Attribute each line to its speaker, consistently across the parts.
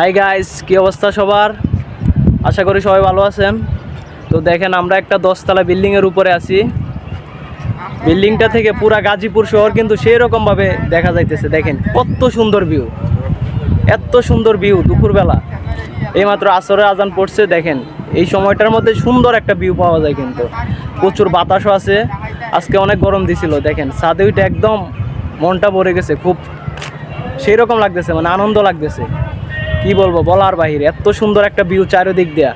Speaker 1: Hi guys কি অবস্থা সবার? আশা করি সবাই ভালো আছেন। তো দেখেন, আমরা একটা দশতলা বিল্ডিংয়ের উপরে আছি। বিল্ডিংটা থেকে পুরা গাজীপুর শহর কিন্তু সেই রকমভাবে দেখা যাইতেছে। দেখেন, কত সুন্দর ভিউ এত সুন্দর ভিউ দুপুরবেলা। এইমাত্র আসরের আজান পড়ছে, দেখেন, এই সময়টার মধ্যে সুন্দর একটা ভিউ পাওয়া যায় কিন্তু। প্রচুর বাতাসও আছে। আজকে অনেক গরম দিছিল, দেখেন উইটা একদম মনটা ভরে গেছে, খুব সেই রকম লাগতেছে মানে আনন্দ লাগতেছে। কি বলব, বলার বাহিরে। এত সুন্দর একটা ভিউ চারিদিক দেয়া।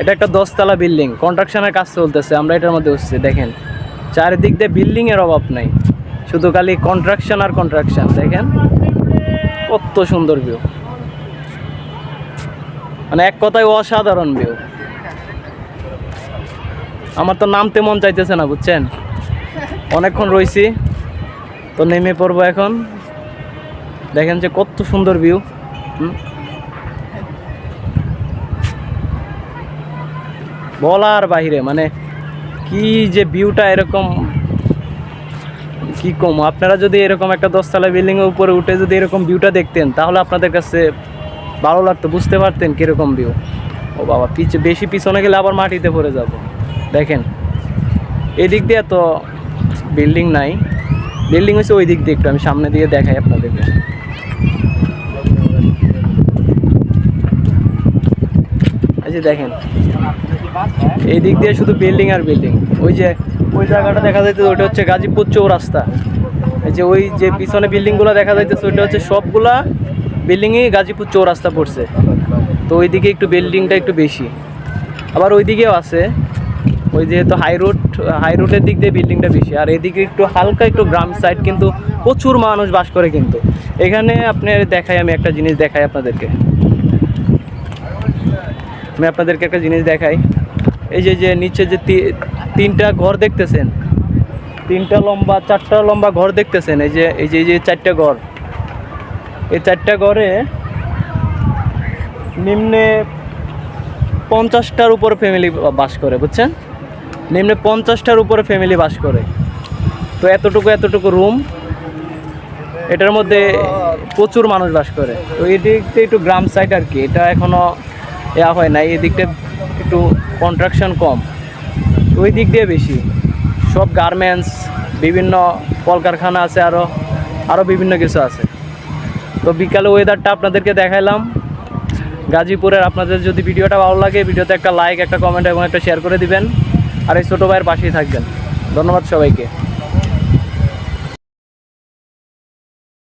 Speaker 1: এটা একটা দশতলা বিল্ডিং কন্ট্রাকশনের কাজ চলতেছে, আমরা এটার মধ্যে হচ্ছে দেখেন। চারিদিক দিয়ে বিল্ডিং এর অভাব নাই। শুধু খালি কন্ট্রাকশন আর কন্ট্রাকশন দেখেন। কত সুন্দর ভিউ মানে এক কথায় অসাধারণ ভিউ আমার তো নামতে মন চাইতেছে না, বুঝছেন? অনেকক্ষণ রইছি, তো নেমে পড়ব এখন। দেখেন যে কত সুন্দর ভিউ বলার বাহিরে মানে কি যে ভিউটা এরকম, কি কম? আপনারা যদি এরকম একটা দশতলা বিল্ডিং এর উপরে উঠে যদি এরকম ভিউটা দেখতেন, তাহলে আপনাদের কাছে ভালো লাগতো, বুঝতে পারতেন কীরকম ভিউ ও বাবা, পিছে বেশি পিছনে গেলে আবার মাটিতে পড়ে যাব। দেখেন, এদিক দিয়ে তো বিল্ডিং নাই। বিল্ডিং হচ্ছে ওই দিক দিয়ে একটু, আমি সামনে দিয়ে দেখাই আপনাদেরকে। এই যে দেখেন, এই দিক দিয়ে শুধু বিল্ডিং আর বিল্ডিং ওই যে, ওই জায়গাটা দেখা যাইতেছে, ওইটা হচ্ছে গাজীপুর চৌরাস্তা। এই যে ওই যে পিছনে বিল্ডিংগুলো দেখা যাইতেছে, ওইটা হচ্ছে সবগুলা বিল্ডিংই গাজীপুর চৌরাস্তা পড়ছে। তো ওই দিকে একটু বিল্ডিংটা একটু বেশি। আবার ওই দিকেও আছে, ওই যেহেতু হাই রোড হাই রোডের দিক দিয়ে বিল্ডিংটা বেশি। আর এদিকে একটু হালকা একটু গ্রাম সাইড কিন্তু প্রচুর মানুষ বাস করে কিন্তু। এখানে আপনি দেখাই, আমি একটা জিনিস দেখাই আপনাদেরকে। আমি আপনাদেরকে একটা জিনিস দেখাই। এই যে যে নিচে যে তিনটা ঘর দেখতেছেন, তিনটা লম্বা, চারটা লম্বা ঘর দেখতেছেন, এই যে এই যে এই যে চারটা ঘর। এই চারটা ঘরে নিম্নে পঞ্চাশটার উপর ফ্যামিলি বাস করে, বুঝছেন? নিম্নে পঞ্চাশটার উপরে ফ্যামিলি বাস করে। তো এতটুকু এতটুকু রুম এটার মধ্যে প্রচুর মানুষ বাস করে। তো দিকটা একটু গ্রাম সাইড আর কি। এটা এখনও ইয়া হয় না, এই দিকটা একটু কন্ট্রাকশন কম। ওই দিক দিয়ে বেশি। সব গার্মেন্টস বিভিন্ন কলকারখানা আছে আরও আরও বিভিন্ন কিছু আছে। তো বিকালে ওয়েদারটা আপনাদেরকে দেখাইলাম। গাজীপুরের আপনাদের যদি ভিডিওটা ভালো লাগে, ভিডিওতে একটা লাইক একটা কমেন্ট এবং একটা শেয়ার করে দিবেন। আর এই ছোটো ভাইয়ের পাশেই থাকবেন। ধন্যবাদ সবাইকে।